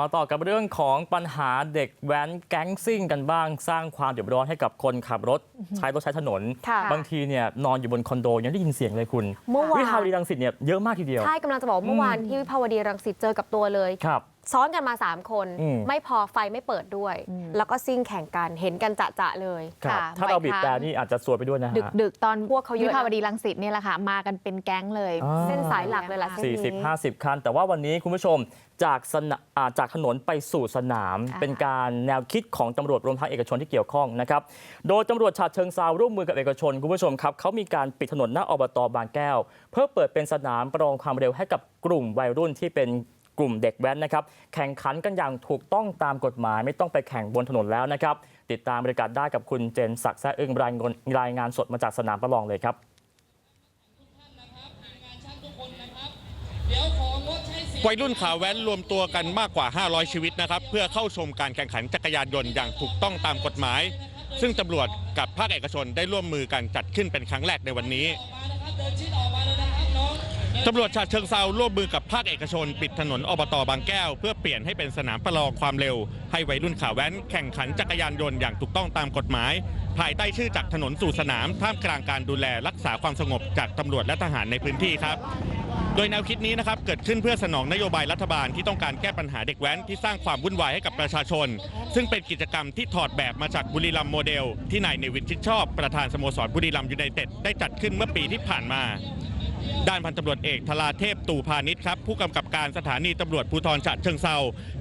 มาต่อกับเรื่องของปัญหาเด็กแว้นแก๊งซิ่งกันบ้างสร้างความเดือดร้อนให้กับคนขับรถใช้รถใช้ถนนค่ะบางทีเนี่ยนอนอยู่บนคอนโดยังได้ยินเสียงเลยคุณเมื่อวานวิภาวดีรังสิตเนี่ยเยอะมากทีเดียวใช่กำลังจะบอกว่าเมื่อวานที่วิภาวดีรังสิตเจอกับตัวเลยครับ ซ้อนกันมา 3 คนอืมไม่พอไฟไม่เปิดด้วย แล้วก็ซิ่งแข่งกันเห็นกันจะจะๆเลยครับค่ะถ้าเราบีบบ่อยครั้งแต่นี่อาจจะสวยไปด้วยนะฮะดึกดึกๆตอนพวกเขาเยอะนะวิภาวดีรังสิตเนี่ยแหละค่ะ มากันเป็นแก๊งเลยอ่าเส้นสายหลักเลยล่ะเส้นสี่สิบนี้ห้าสิบคัน แต่ว่าวันนี้คุณผู้ชมจากสนาอ่าจากถนนไปสู่สนามอ่าเป็นการแนวคิดของตำรวจรวมทั้งเอกชนที่เกี่ยวข้องนะครับโดยตำรวจฉะเชิงเซาร่วมมือกับเอกชนคุณผู้ชมครับเขามีการปิดถนนหน้าอบตบางแก้ว เพื่อเปิดเป็นสนามประลองความเร็วให้กับกลุ่มวัยรุ่นที่เป็น กลุ่มเด็กแว้นนะครับแข่งขันกันอย่างถูกต้องตามกฎหมายไม่ต้องไปแข่งบนถนนแล้วนะครับติดตามบริการได้กับคุณเจนศักดิ์แซ่อึ้งรายงานรายงานสดมาจากสนามประลองเลยครับวัยรุ่นขาแว้นรวมตัวกันมากกว่า 500 ชีวิตนะครับ เพื่อเข้าชมการแข่งขันจักรยานยนต์อย่างถูกต้องตามกฎหมาย ซึ่งตำรวจกับภาคเอกชนได้ร่วมมือกันจัดขึ้นเป็นครั้งแรกในวันนี้ ตำรวจฉะเชิงเซาร่วมมือกับภาคเอกชน ปิดถนนอบตบางแก้ว เพื่อเปลี่ยนให้เป็นสนามประลองความเร็ว ให้วัยรุ่นขาแว้นแข่งขันจักรยานยนต์อย่างถูกต้องตามกฎหมาย ภายใต้ชื่อจากถนนสู่สนาม ท่ามกลางการดูแลรักษาความสงบจากตำรวจและทหารในพื้นที่ครับ โดยแนวคิดนี้นะครับเกิดขึ้นเพื่อสนองนโยบายรัฐบาลที่ต้องการแก้ปัญหาเด็กแว้นที่สร้างความวุ่นวายให้กับประชาชน ซึ่งเป็นกิจกรรมที่ถอดแบบมาจากบุรีรัมย์โมเดล ที่นายเนวินชิดชอบประธานสโมสรบุรีรัมย์ยูไนเต็ดได้จัดขึ้นเมื่อปีที่ผ่านมาานพันตำรวจเอกธราเทพตู่พาณิชย์ครับผู้กำกับการสถานีตำรวจภูธรฉะเชิงเซา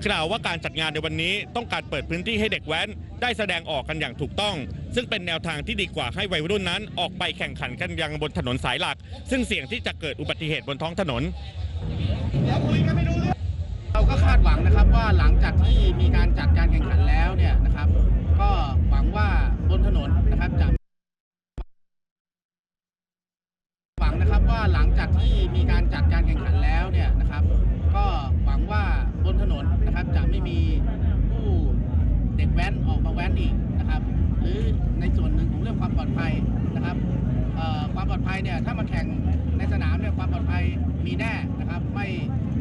กล่าวว่าการจัดงานในวันนี้ต้องการเปิดพื้นที่ให้เด็กแว้น ได้แสดงออกกันอย่างถูกต้อง ซึ่งเป็นแนวทางที่ดีกว่าให้วัยรุ่นนั้น ออกไปแข่งขันกันยังบนถนนสายหลัก ซึ่งเสี่ยงที่จะเกิดอุบัติเหตุบนท้องถนนเราก็คาดหวังนะครับว่าหลังจากที่มีการจัดการแข่งขันแล้วเนี่ยนะครับ ก็หวังว่าบนถนนนะครับจะห ว่าหลังจากที่มีการจัดการแข่งขันแล้วเนี่ยนะครับ ก็หวังว่าบนถนนนะครับจะไม่มีผู้เด็กแว้นออกมาแว้นอีกนะครับ หรือในส่วนหนึ่งของเรื่องความปลอดภัยนะครับความปลอดภัยเนี่ยถ้ามาแข่งในสนามเนี่ยความปลอดภัยมีแน่นะครับ ไม่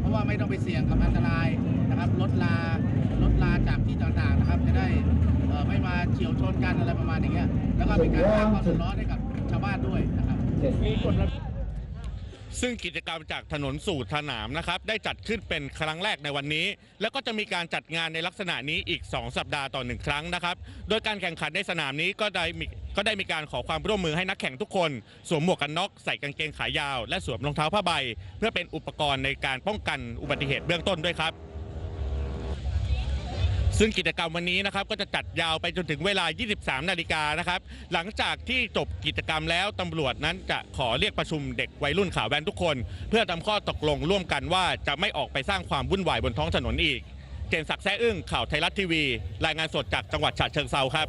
เพราะว่าไม่ต้องไปเสี่ยงกับอันตรายนะครับลดลาลดลาจากที่ต่างๆนะครับ จะได้ไม่มาเฉียวชนกันอะไรประมาณอย่างเงี้ยแล้วก็เป็นการสร้างความเดือดร้อนให้กับชาวบ้านด้วยนะครับมีกฎระเบีย ซึ่งกิจกรรมจากถนนสู่สนามนะครับได้จัดขึ้นเป็นครั้งแรกในวันนี้ แล้วก็จะมีการจัดงานในลักษณะนี้อีก 2 สัปดาห์ต่อหนึ่งครั้งนะครับ โดยการแข่งขันในสนามนี้ก็ได้มีก็ได้มีการขอความร่วมมือให้นักแข่งทุกคน สวมหมวกกันน็อกใส่กางเกงขายาว และสวมรองเท้าผ้าใบ เพื่อเป็นอุปกรณ์ในการป้องกันอุบัติเหตุเบื้องต้นด้วยครับ ซึ่งกิจกรรมวันนี้นะครับก็จะจัดยาวไปจนถึงเวลา 23 นาฬิกานะครับ หลังจากที่จบกิจกรรมแล้วตำรวจนั้นจะขอเรียกประชุมเด็กวัยรุ่นขาวแว้นทุกคน เพื่อทำข้อตกลงร่วมกันว่าจะไม่ออกไปสร้างความวุ่นวายบนท้องถนนอีก เจนศักดิ์แซ่อึ้งข่าวไทยรัฐทีวี รายงานสดจากจังหวัดฉะเชิงเซาครับ